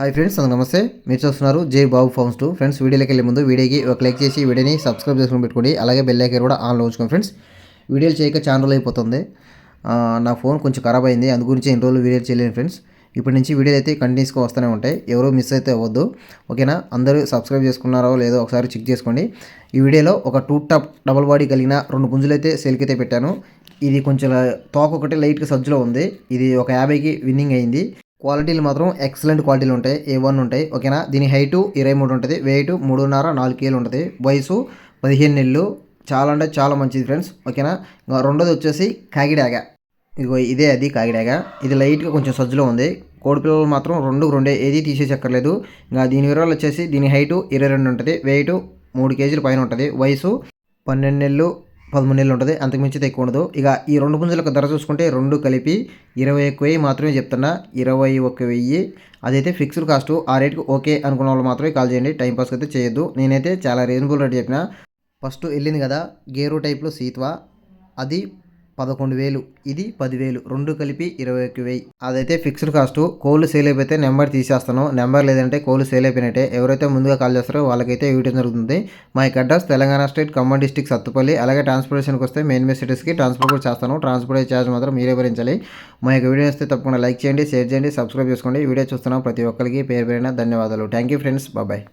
Hi friends అందరూ నమస్తే. మీరు చూస్తున్నారు జై బాబు ఫార్మ్స్ టూ. ఫ్రెండ్స్ వీడియోలోకి వెళ్ళే ముందు వీడియోకి ఒక లైక్ చేసి వీడియోని సబ్స్క్రైబ్ చేసుకుని పెట్టుకోండి. అలాగే బెల్ ఐకన్ కూడా ఆన్లో ఉంచుకోండి ఫ్రెండ్స్ వీడియోలు చేయక చాలా రోజులు అయిపోతుంది నా ఫోన్ కొంచెం ఖరాబ్ అయింది. అందు గురించి ఎన్ని రోజులు వీడియోలు చేయలేను ఫ్రెండ్స్ ఇప్పటి నుంచి వీడియోలు అయితే కంటిన్యూస్గా వస్తూనే ఉంటాయి. ఎవరో మిస్ అయితే అవ్వద్దు. ఓకేనా అందరూ సబ్స్క్రైబ్ చేసుకున్నారో లేదో ఒకసారి చెక్ చేసుకోండి. ఈ వీడియోలో ఒక టూ టాప్ డబల్ బాడీ కలిగిన రెండు గుంజులు అయితే సేల్కి అయితే పెట్టాను. ఇది కొంచెం తోక ఒకటి లైట్గా సజ్జులో ఉంది. ఇది ఒక యాభైకి విన్నింగ్ అయింది. క్వాలిటీలు మాత్రం ఎక్సలెంట్ క్వాలిటీలు ఉంటాయి. ఏ వన్ ఉంటాయి. ఓకేనా? దీని హైటు ఇరవై మూడు ఉంటుంది. వెయిట్ మూడున్నర నాలుగు కేలు ఉంటుంది. వయసు పదిహేను నెలలు. చాలా అంటే చాలా మంచిది ఫ్రెండ్స్ ఓకేనా? ఇంకా రెండోది వచ్చేసి కాకిడాగ ఇదిగో ఇదే అది కాకిడాగ ఇది లైట్గా కొంచెం సజ్జలో ఉంది. కోడి పిల్లలు మాత్రం రెండు రెండే. ఏది తీసేసక్కర్లేదు ఇంకా దీని వివరాలు వచ్చేసి దీని హైటు ఇరవై రెండు ఉంటుంది. వెయిట్ మూడు కేజీల పైన ఉంటుంది. వయసు పన్నెండు నెలలు. పదమూడు నెలలు ఉంటుంది. అంతకుమించి ఎక్కువ ఉండదు. ఇక ఈ రెండు పుంజులకు ధర చూసుకుంటే రెండు కలిపి ఇరవై ఒక్క వెయ్యి మాత్రమే చెప్తున్నా. ఇరవై ఒక్క వెయ్యి. అదైతే ఫిక్స్డ్ కాస్ట్ ఆ రేట్కి ఓకే అనుకున్న వాళ్ళు మాత్రమే కాల్ చేయండి. టైం అయితే చేయొద్దు. నేనైతే చాలా రీజనబుల్ రేట్ చెప్పిన. ఫస్ట్ వెళ్ళింది కదా గేరు టైప్లో సీత్వా. అది పదకొండు వేలు ఇది పదివేలు రెండు కలిపి ఇరవై ఒక్క వెయ్యి అదైతే ఫిక్స్డ్ కాస్ట్. కోళ్ళు సేల్ అయిపోతే నెంబర్ తీసేస్తాను. నెంబర్ లేదంటే కోళ్ళు సేల్ అయిపోయినట్టే. ఎవరైతే ముందుగా కాల్ చేస్తారో వాళ్ళకైతే ఇవ్వడం జరుగుతుంది. మా యొక్క address Telangana state Khammam district Sathupalli. అలాగే ట్రాన్స్పోర్టేషన్కి వస్తే మెయిన్ మెయిన్ సిటీస్కి ట్రాన్స్పోర్ట్ కూడా చేస్తాను. ట్రాన్స్పోర్ట్ ఛార్జ్ మాత్రం మీరే భరించాలి. మా యొక్క వీడియో వస్తే తప్పకుండా లైక్ చేయండి షేర్ చేయండి సబ్స్క్రైబ్ చేసుకోండి. వీడియో చూస్తున్నాం ప్రతి ఒక్కరికి పేరు పేరైన ధన్యవాదాలు. థ్యాంక్ యూ ఫ్రెండ్స్ బాబాయ్